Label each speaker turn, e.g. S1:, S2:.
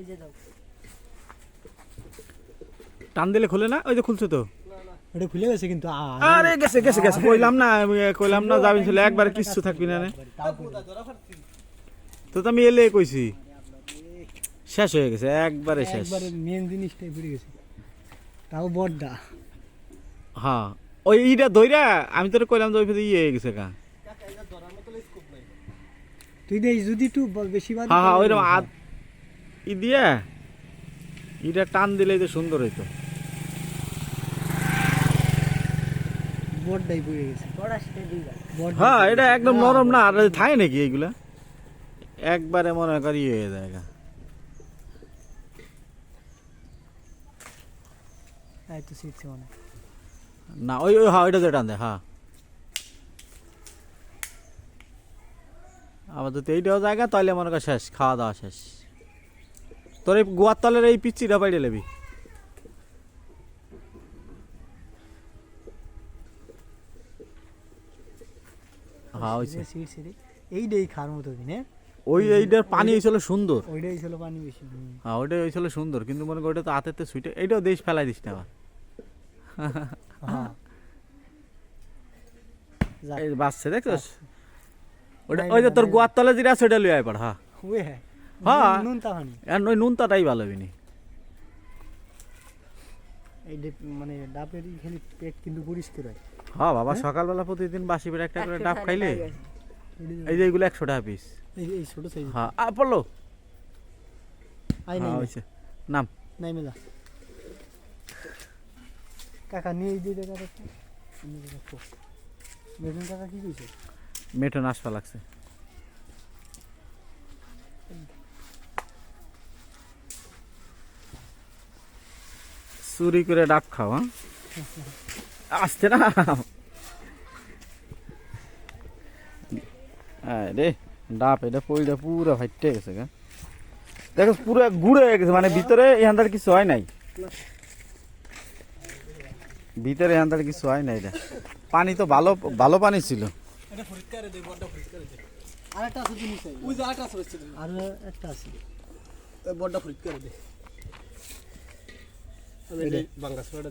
S1: এই যে দাও।
S2: টান দিলে খোলে না? ওই যে খুলছে তো।
S3: এটা খুলে গেছে কিন্তু
S2: আরে গেছে গেছে গেছে। কইলাম না আমি কইলাম না যাবেন ছিল একবার কিচ্ছু থাকবি না রে। তো তো আমি এলে কইছি। শেষ হয়ে গেছে একবারে শেষ।
S3: একবারে মেন জিনিসটাই পড়ে গেছে। তাও বড়টা।
S2: হ্যাঁ। ওই ইটা দইরা আমি তোর কইলাম যে ওই ইয়ে হয়ে গেছে কা
S3: তুই দেখ যদি একটু বেশি বাদ
S2: হ্যাঁ হ্যাঁ ওইরকম ই দিয়ে ইটা টান দিলে তো সুন্দর হইতো।
S3: বড়টাই পড়ে গেছে।
S2: হ্যাঁ এটা একদম নরম না আর থাকে নাকি এইগুলা? একবারে মনে করি ইয়ে হয়ে যায়
S3: হয়।
S2: না ওই ওই হ্যাঁ ওইটা দিয়ে টান দেয় হ্যাঁ। আবার যদি এইটাও জায়গা তাহলে মনে কর শেষ খাওয়া দাওয়া শেষ। তোর এই গোয়ার তলের এই পিচ্ছিটা পাইলে লেবি। হ্যাঁ
S3: এইটাই মতো
S2: ওই এইটার পানি হয়েছিল সুন্দর।
S3: ওইটাই ছিল পানি বেশি
S2: হ্যাঁ ওইটা হয়েছিল সুন্দর কিন্তু মনে কর ওইটা তো হাতেতে সুইটে এইটাও দেশ ফেলাই দিস না আবার।
S3: হ্যাঁ।
S2: বাসছে ওটা ওই যে তোর গোয়ার তলে যেটা লুয়ে আয় পড় হ্যাঁ।
S3: হ্যাঁ
S2: হ্যাঁ।
S3: নুন
S2: আর ওই নুনটাটাই ভালো
S3: এই মানে ডাবের খালি পেট কিন্তু পরিষ্কার হয়।
S2: হ্যাঁ বাবা সকালবেলা প্রতিদিন বাসি বেড়ে একটা করে ডাব খাইলে
S3: এই যে-
S2: একশো টাকা পিস
S3: এই- এই ছোট সাইজ।
S2: হ্যাঁ আ পড়ল।
S3: আই নাই
S2: হয়েছে। নাম।
S3: নাই মেলা কাকা নিয়ে কাকা। কি কইছে?
S2: মেঠো নাশপা লাগছে। চুরি করে ডাব খাও হ্যাঁ? আসছে না? রে ডাব এটা পইটা পুরো ফাইটে গেছে গা। দেখো পুরো গুড়ে হয়ে গেছে মানে ভিতরে এখানটার কিছু হয় নাই। ভিতরে এখানটার কিছু হয় নাই এটা পানি তো ভালো ভালো পানি ছিল।
S1: আরেকটা আছে জিনিস। আছে।
S3: ওই যে আটা আছে আর একটা আছে।
S1: বড়টা ফরিদ করে দে
S3: വലിയ ബങ്കസ്വാട്